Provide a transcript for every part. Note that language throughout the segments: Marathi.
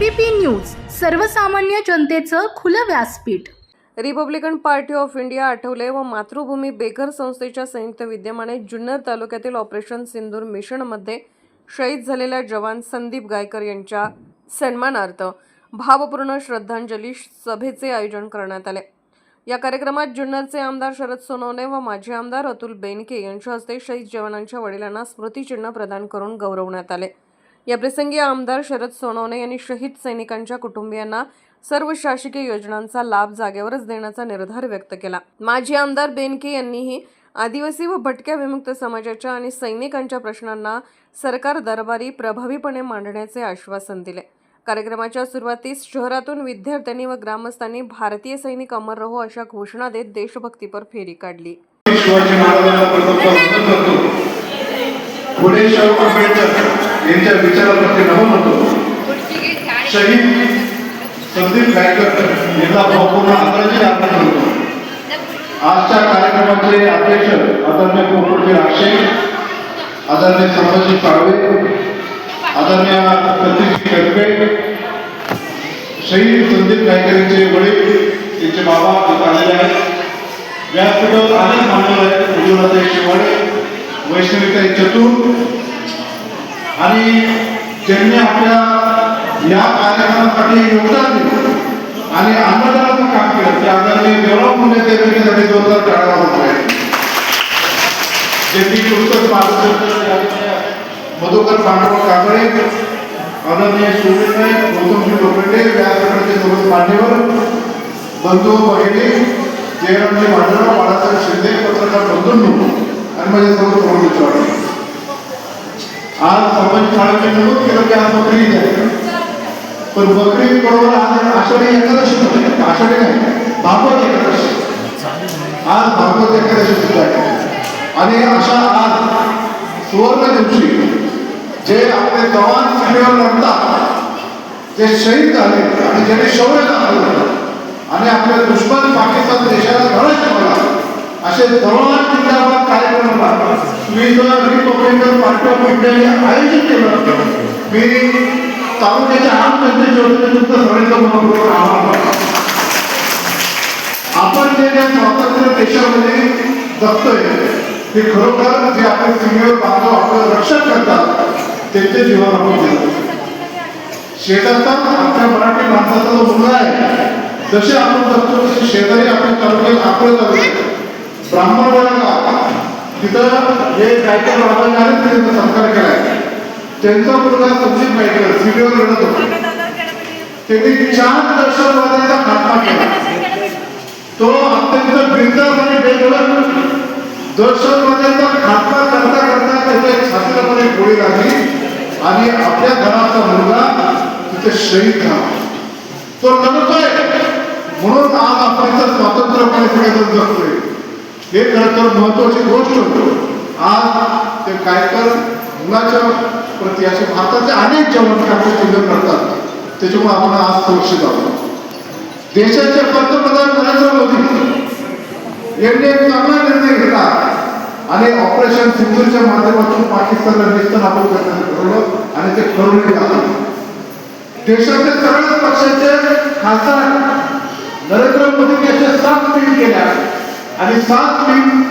एबीपी न्यूज सर्वसामान्य जनतेचं खुलं व्यासपीठ. Republican Party of India Athawale व मातृभूमी बेघर संस्थेच्या संयुक्त विद्यमाने जुन्नर तालुक्यातील ऑपरेशन सिंदूर मिशनमध्ये शहीद झालेल्या जवान संदीप गायकर यांच्या सन्मानार्थ भावपूर्ण श्रद्धांजली सभेचे आयोजन करण्यात आले. या कार्यक्रमात जुन्नरचे आमदार शरद सोनवणे व माजी आमदार अतुल बेनके यांच्या हस्ते शहीद जवानांच्या वडिलांना स्मृतिचिन्ह प्रदान करून गौरवण्यात आले. याप्रसंगी आमदार शरद सोनवणे यांनी शहीद सैनिकांच्या कुटुंबियांना सर्व शासकीय योजनांचा लाभ जागेवरच देण्याचा निर्धार व्यक्त केला. माजी आमदार बेनके यांनीही आदिवासी व भटक्या विमुक्त समाजाच्या आणि सैनिकांच्या प्रश्नांना सरकार दरबारी प्रभावीपणे मांडण्याचे आश्वासन दिले. कार्यक्रमाच्या सुरुवातीस शहरातून विद्यार्थ्यांनी व ग्रामस्थांनी भारतीय सैनिक अमर रहो अशा घोषणा देत देशभक्तीपर फेरी काढली. शिवाजी महाराजांना यांच्या विचाराप्रती नमन होतो शहीद संदीप गायकर यांना भावपूर्ण आदरांजली अर्पण करतो. आजच्या कार्यक्रमाचे अध्यक्ष आदरणीय पोपटजी राक्षे आदरणीय संभाजी साळवे आदरणीय सतीश गडके शहीद संदीप गायकर यांचे वडील त्यांचे बाबा इथं आलेले आहेत. व्यासपीठावर अनेक मान्यवर आहेत उज्ज्वलाताई शिवाडे वैष्णविताई चतुर आणि ज्यांनी आपल्या या कार्यक्रमासाठी योगदान दिलं आणि अन्नदानाचं काम केलं ते आदरणीय देवराव मुंडे त्यांच्यासाठी जोरदार टाळा होत आहे ज्यांनी पुस्तक मार्गदर्शन मधुकर पांडव कांबळे आदरणीय सुरेश गौतमजी लोखंडे व्यासपीठाचे दोन मान्यवर बंधू बहिणी जयरामजी मांडराव बाळासाहेब शिंदे पत्रकार बंधूंनो आणि माझे सर्व तरुण आज समाज शाळेने नमूद केलं की आज बकरी ईद आहे पण बकरी ईद बरोबर आज आषाढी एकादशी होते आषाढी नाही भागवत एकादशी आज भागवत एकादशी सुद्धा आहे आणि अशा आज सुवर्ण दिवशी जे आपले जवान सीमेवर लढतात जे शहीद झाले आणि ज्यांनी शौर्य दाखवलं आणि आपल्या दुश्मन पाकिस्तान देशाला धडा शिकवला असे जवान जिंदाबाद कार्यक्रमाला मी जर रिपब्लिकन पार्टी ऑफ इंडियाने आयोजित केलं मी तालुक्याच्या आम जनतेच्या वतीने तुमचं सगळ्यांचं मनपूर्वक आभार मानतो. आपण जे ज्या स्वातंत्र्य देशामध्ये जगतोय ते खरोखर जे आपले सीमेवर बांधव आपलं रक्षण करतात त्यांचे जीवन आपण देतो शेजारचा आपल्या मराठी माणसाचा जो मुलगा आहे जसे आपण जगतो तसे शेजारी आपल्या तालुक्यात आपलं तालुक्यात ब्राह्मण वर्ग तिथं जे गायकर राजाने आले त्यांचा संस्कार केलाय. त्यांचा मुलगा संदीप गायकर सीमेवर लढत होता. त्यांनी चार दहशतवाद्यांचा खात्मा केला. तो अत्यंत बिरदास आणि बेधडक दहशतवाद्यांचा खात्मा करता करता त्याच्या छातीमध्ये गोळी लागली आणि आपल्या घराचा मुलगा तिथे शहीद झाला. तो लढतोय म्हणून आज आपण स्वातंत्र्यपणे सगळेजण जगतोय. हे खरं तर महत्वाची गोष्ट आज ते कायकर मुलाच्या प्रती असे भारताचे अनेक जवान आपले करतात. त्याच्यामुळे आपण आज सुरक्षित आहोत. देशाचे पंतप्रधान नरेंद्र मोदी यांनी एक चांगला निर्णय घेतला. आणि ऑपरेशन सिंधूच्या माध्यमातून पाकिस्तानला निस्तनाबूत करण्याचं ठरवलं आणि ते ठरवले झालं देशातील सगळ्याच पक्षाचे खासदार नरेंद्र मोदी यांच्या सात टीम केल्या आणि सात टीम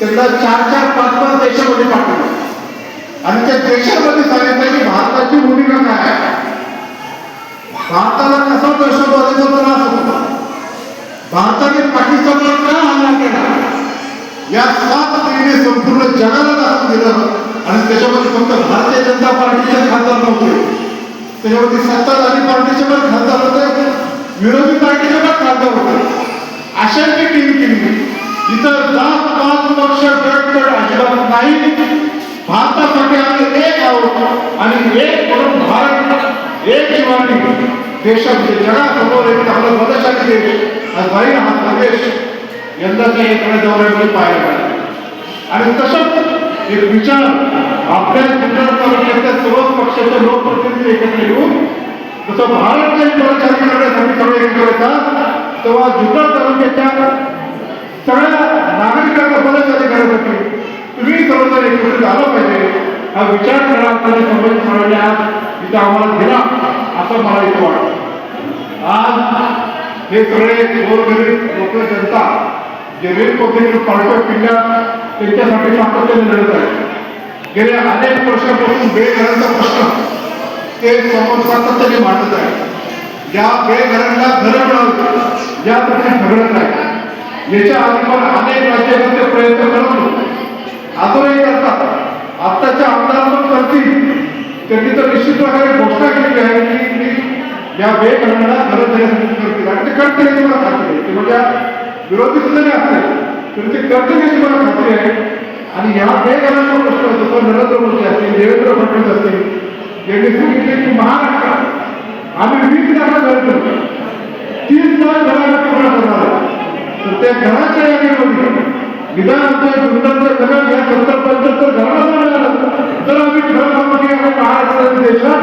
त्यांना चार चार पाच पाच देशामध्ये पाठवलं. आणि त्या देशामध्ये सांगितलं की भारताची भूमिका काय आहे? भारताला कसा दहशतवादाचा त्रास होता. भारताने पाकिस्तानला का हल्ला केला? या सात टीमने संपूर्ण जगाला दाखवून दिलं आणि त्याच्यामध्ये फक्त भारतीय जनता पार्टीचे खासदार नव्हते. त्याच्यामध्ये सत्ताधारी पार्टीचे पण खासदार होते. विरोधी पार्टीचे पण खासदार होते. अशांची टीम केली. इतर जात पाच पक्ष गट गट अजिबात नाही भारतासाठी आम्ही एक आहोत आणि एक म्हणून भारत एक जीवानी देशामध्ये जगासमोर एक चांगलं बलशाली देश आज जाईल हा प्रदेश. यंदाच्या एकडे दौऱ्यामध्ये पाहायला मिळाला. आणि तसंच एक विचार आपल्या जिल्हा तालुक्यातल्या सर्व पक्षाचे लोकप्रतिनिधी एकत्र येऊन जसं भारत जे प्रचार करण्यासाठी सगळे एकत्र येतात तेव्हा जुन्नर तालुक्याच्या सगळ्या नागरिकांना बलशाली करण्यासाठी तुम्ही सर्वजण एकत्र झालं पाहिजे. हा विचार करा आपल्याला संबंध ठरवल्या इथे आम्हाला दिला. असं मला इथं वाटतं. आज हे सगळे गोरगरीब लोक जनता जे रिपब्लिकन पार्टी ऑफ इंडिया त्यांच्यासाठी सातत्याने लढत आहे. गेल्या अनेक वर्षापासून बेघरांचा प्रश्न. ते समोर सातत्याने मांडत आहे. ज्या बेघरांना घरं मिळवतात ज्या प्रश्न घडत आहे याच्या आपण अनेक राज्यामध्ये प्रयत्न करतो अजूनही करतात. आत्ताच्या आमदार पण करतील. त्यांनी तर निश्चित प्रकारे घोषणा केली आहे की मी या वेगवेगळ्या घरं देण्यासाठी करतील. आणि ते करतील मला खात्री आहे. ते म्हणजे विरोधी सुद्धा नाही असतील तरी ते करतील याची मला खात्री आहे. आणि ह्या वेगवेगळ्या प्रश्न जसं नरेंद्र मोदी असतील देवेंद्र फडणवीस असतील यांनी सांगितले की महाराष्ट्रात आम्ही वीस लाख घर करतो तीस लाख घराला पूर्ण करणार तर त्या घराच्या यादीमध्ये. निदान आमच्या जुन्नरच्या जगात या सत्तर पंच्याहत्तर घराला मिळालं तर आम्ही खरं सांगू की आम्ही महाराष्ट्रातील देशात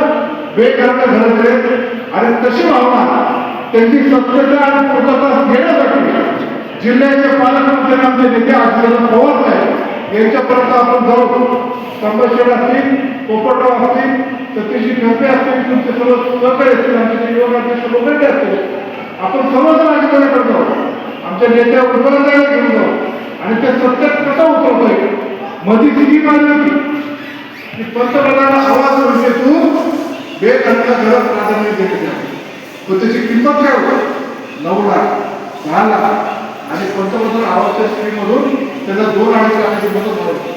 बेघरांना घरं आणि तशी भावना त्यांची सत्यता आणि पूर्तता घेण्यासाठी जिल्ह्याचे पालकमंत्री आमचे नेते आशीर्वाद पवार साहेब यांच्यापर्यंत आपण जाऊ. संभाषण असतील पोपटराव असतील सतीशी खंपे असतील तुमचे सर्व सहकारी असतील आमचे जे युवकांचे लोकांचे असतील आपण सर्वजण आशीर्वादाकडे जाऊ. आमच्या नेत्या उद्योगाला घेऊन जाऊ आणि ते सत्यात कसं उतरवतोय मधी किती आली होती. की पंतप्रधान आवाज म्हणजे योजनेतून बेघरांना घरात प्राधान्य देत तो त्याची किंमत काय होती? नऊ लाख दहा लाख. आणि पंतप्रधान आवाजच्या स्त्रीमधून त्याला दोन अडीच लाखाची मदत मिळवली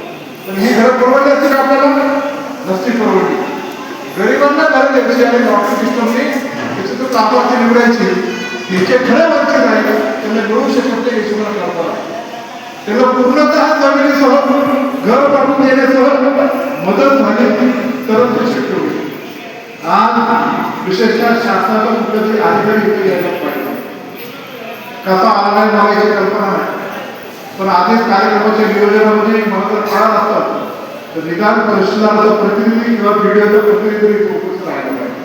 पण ही घरं परवडली असतील का आपल्याला? नसती परवडली. गरिबांना घरं द्यायची आणि डॉक्टर सिस्टमने त्याची तर लाभार्थी निवडायची. याचे खरं वंचित आहे त्यांना मिळू शकत नाही याची मला कल्पना आहे. त्याला पूर्णतः जमिनीसह घर पाठवून देण्यासह मदत झाली तरच ते शक्य होईल. आज विशेषतः शासनाचा कुठल्यातरी अधिकारी इथे यायला पाहिजे. कसा ऑनलाईन मागायची कल्पना नाही. पण आधीच कार्यक्रमाच्या नियोजनामध्ये मला जर कळत असतात तर निदान परिषदाचा प्रतिनिधी किंवा मीडियाचा प्रतिनिधी उपस्थित राहिला पाहिजे.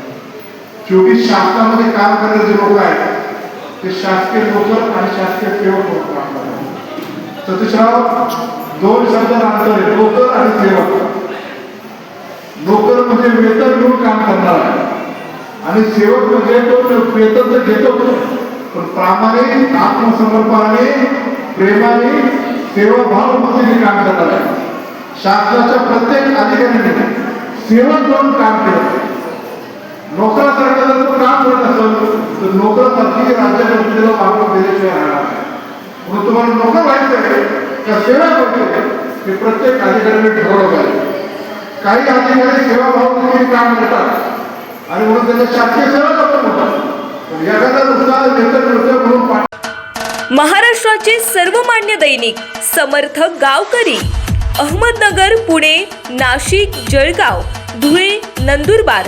शेवटी शासनामध्ये काम करणारे जे लोक आहेत ते शासकीय लोक आणि शासकीय सेवक लोक काम करतात. सतीशराव दोन शब्दांतर लोकर आहे नोकर आणि सेवक. नोकर म्हणजे वेतन घेऊन काम करणार आहे. आणि सेवक म्हणजे तो वेतन तर घेतो पण प्रामाणिक आत्मसमर्पणाने प्रेमाने सेवाभावमध्ये काम करणार आहे. शासनाच्या प्रत्येक अधिकाऱ्याने सेवक म्हणून काम केलं नोकरासारखं जर काम करत असेल तर नोकरासारखी राज्याच्या वतीला वापर केल्याशिवाय राहणार म्हणून तुम्हाला नोकर व्हायचं आहे का? सेवा करतो? हे प्रत्येक अधिकाऱ्याने ठरवलं पाहिजे. काही अधिकारी सेवाभाव देखील काम करतात आणि म्हणून त्याच्या शासकीय सेवा करतो म्हणतात एखादा नुसता वेतन नृत्य म्हणून पाठ महाराष्ट्राचे सर्वमान्य दैनिक समर्थ गावकरी अहमदनगर पुणे नाशिक जळगाव धुळे नंदुरबार